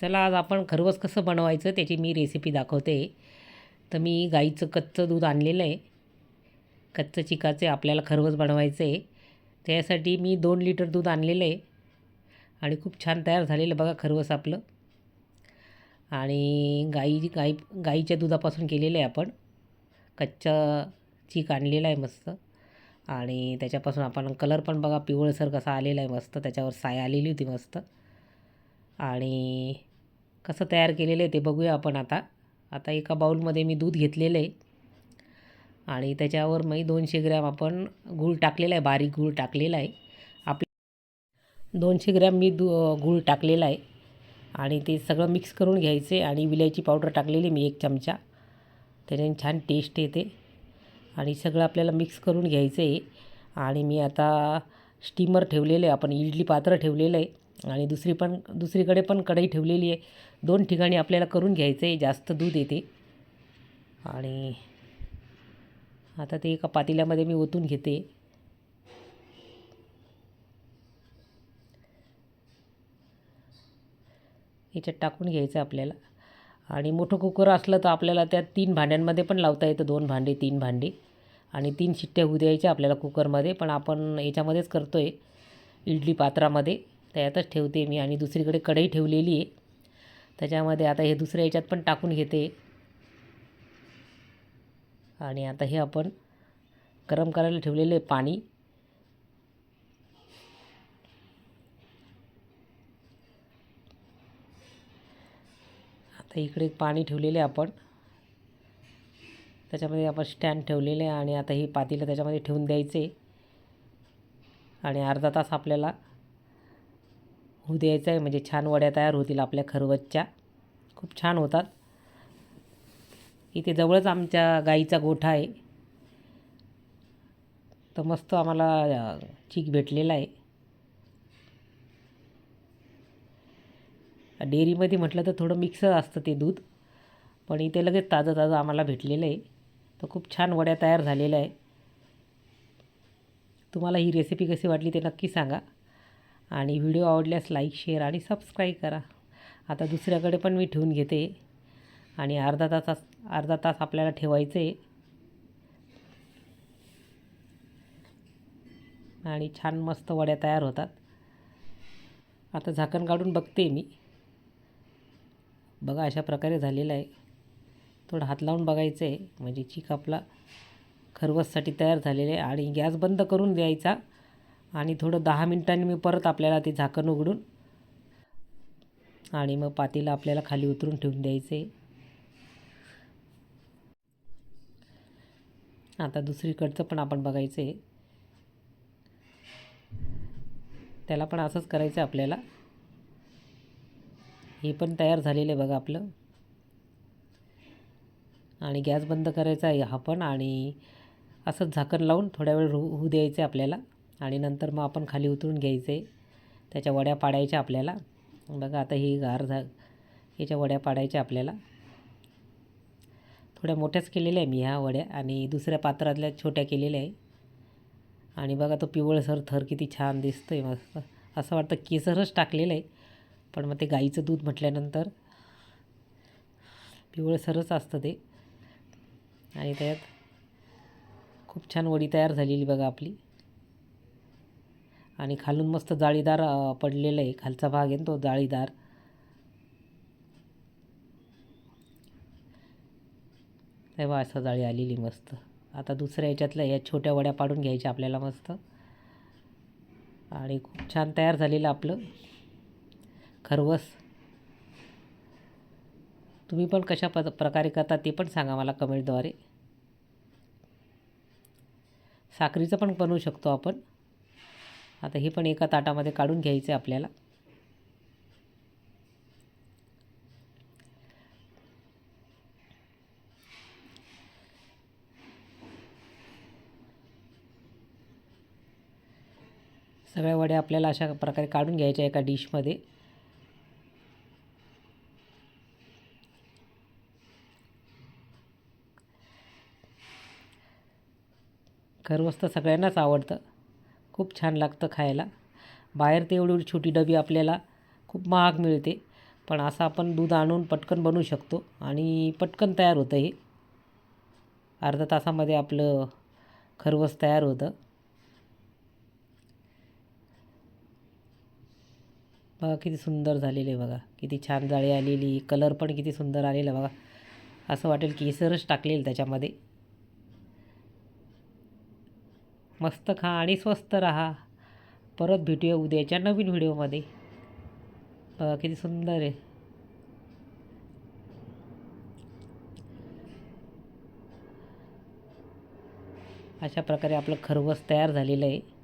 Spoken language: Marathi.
चला आज आपण खरवस कसं बनवायचं त्याची मी रेसिपी दाखवते. तर मी गाईचं कच्चं दूध आणलेलं आहे. कच्चं चिकाचे आपल्याला खरवस बनवायचं आहे. त्यासाठी मी दोन लिटर दूध आणलेलं आहे. आणि खूप छान तयार झालेलं बघा खरवस आपलं. आणि गाई गाई गाईच्या दुधापासून केलेलं आहे आपण. कच्चा चीक आणलेला आहे मस्त. आणि त्याच्यापासून आपण कलर पण बघा पिवळसर कसा आलेला आहे मस्त. त्याच्यावर साय आलेली होती मस्त. आणि कसं तयार केलेलं आहे ते बघूया आपण आता. आता एका बाऊलमध्ये मी दूध घेतलेलं आहे. आणि त्याच्यावर मी दोनशे ग्रॅम आपण गूळ टाकलेला आहे बारीक गूळ टाकलेला आहे. आपल्या दोनशे ग्रॅम मी दू गूळ टाकलेला आहे. आणि ते सगळं मिक्स करून घ्यायचे आणि विलायची पावडर टाकलेली मी एक चमचा. त्याने छान टेस्ट येते. आणि सगळं आपल्याला मिक्स करून घ्यायचं आहे. आणि मी आता स्टीमर ठेवलेलं आहे आपण इडली पात्र ठेवलेलं आहे. आणि दुसरी पण दुसरीकडे पण कढई ठेवलेली आहे. दोन ठिकाणी आपल्याला करून घ्यायचं आहे जास्त दूध येते. आणि आता ते एका पातेल्यामध्ये मी ओतून घेते. याच्यात टाकून घ्यायचं आपल्याला. आणि मोठं कुकर असलं तर आपल्याला त्या तीन भांड्यांमध्ये पण लावता येतं. दोन भांडे तीन भांडे. आणि तीन शिट्ट्या होऊ द्यायच्या आपल्याला कुकरमध्ये. पण आपण याच्यामध्येच करतो आहे इडली पात्रामध्ये. त्यातच ठेवते मी आणि दुसरीकडे कढई ठेवलेली आहे. त्याच्यामध्ये आता हे दुसऱ्या याच्यात पण टाकून घेते. आणि आता हे आपण गरम करायला ठेवलेले पाणी. आता इकडे पाणी ठेवलेले आपण. त्याच्यामध्ये आपण स्टँड ठेवलेले आहे आणि आता ही पातीला त्याच्यामध्ये ठेवून द्यायचे. आणि अर्धा तास आपल्याला होऊ द्यायचं आहे म्हणजे छान वड्या तयार होतील आपल्या खरवसच्या खूप छान होतात. इथे जवळच आमच्या गाईचा गोठा आहे. तर मस्त आम्हाला चीक भेटलेला आहे. डेअरीमध्ये म्हटलं तर थोडं मिक्स असतं ते दूध. पण इथे लगेच ताजं ताजं आम्हाला भेटलेलं आहे. तर खूप छान वड्या तयार झालेल्या आहे. तुम्हाला ही रेसिपी कशी वाटली ते नक्की सांगा. आणि व्हिडिओ आवडल्यास लाईक शेअर आणि सबस्क्राईब करा. आता दुसऱ्याकडे पण मी ठेवून घेते. आणि अर्धा तास अर्धा तास आपल्याला ठेवायचं. आहे आणि छान मस्त वड्या तयार होतात. आता झाकण काढून बघते मी. बघा अशा प्रकारे झालेलं आहे. थोडं हात लावून बघायचं आहे म्हणजे चीक आपला खरवससाठी तयार झालेले आहे. आणि गॅस बंद करून द्यायचा. आणि थोडं दहा मिनिटांनी मी परत आपल्याला ते झाकण उघडून आणि मग पातेलं आपल्याला खाली उतरून ठेवून द्यायचं. आहे आता दुसरीकडचं पण आपण बघायचं. आहे त्याला पण असंच करायचं आहे आपल्याला. हे पण तयार झालेलं आहे बघा आपलं. आणि गॅस बंद करायचा आहे हा पण आणि असंच झाकण लावून थोड्या वेळ होऊ द्यायचं आहे आपल्याला. आणि नंतर मग आपण खाली उतरून घ्यायचे. त्याच्या वड्या पाडायच्या आपल्याला. बघा आता ही गार झा याच्या वड्या पाडायच्या आपल्याला. थोड्या मोठ्याच केलेल्या आहे मी ह्या वड्या आणि दुसऱ्या पात्रातल्या छोट्या केलेल्या आहे आणि बघा तो पिवळसर थर किती छान दिसतो आहे मस्त. असं वाटतं केसरच टाकलेलं आहे. पण मग ते गाईचं दूध म्हटल्यानंतर पिवळसरच असतं ते. आणि त्यात खूप छान वडी तयार झालेली बघा आपली. आणि खालून मस्त जाळीदार पडलेलं आहे. खालचा भाग आहे ना तो जाळीदार. तेव्हा असं जाळी आलेली मस्त. आता दुसऱ्या याच्यातल्या या छोट्या वड्या पाडून घ्यायच्या आपल्याला मस्त. आणि खूप छान तयार झालेलं आपलं. खरवस. तुम्ही पण कशा प प्रकारे करता ते पण सांगा मला कमेंटद्वारे साखरीचं पण बनवू शकतो आपण. आता हे पण एका ताटामध्ये काढून घ्यायचं आहे आपल्याला. सगळ्या वड्या आपल्याला अशा प्रकारे काढून घ्यायच्या एका डिशमध्ये. खरवस सगळ्यांनाच आवडतं. खूप छान लागतं खायला. बाहेर ते एवढी एवढी छोटी डबी आपल्याला खूप महाग मिळते. पण असं आपण दूध आणून पटकन बनवू शकतो आणि पटकन तयार होतं हे. अर्धा तासामध्ये आपलं खरवस तयार होतं. बघा किती सुंदर झालेले बघा. किती छान जाळी आलेली कलर पण किती सुंदर आलेला बघा. असं वाटेल केसरच टाकलेलं त्याच्यामध्ये. मस्त खा आणि स्वस्त राहा. परत भेटूया उद्याच्या नवीन व्हिडिओमध्ये. बघा किती सुंदर आहे. अशा प्रकारे आपलं खरवस तयार झालेलं आहे.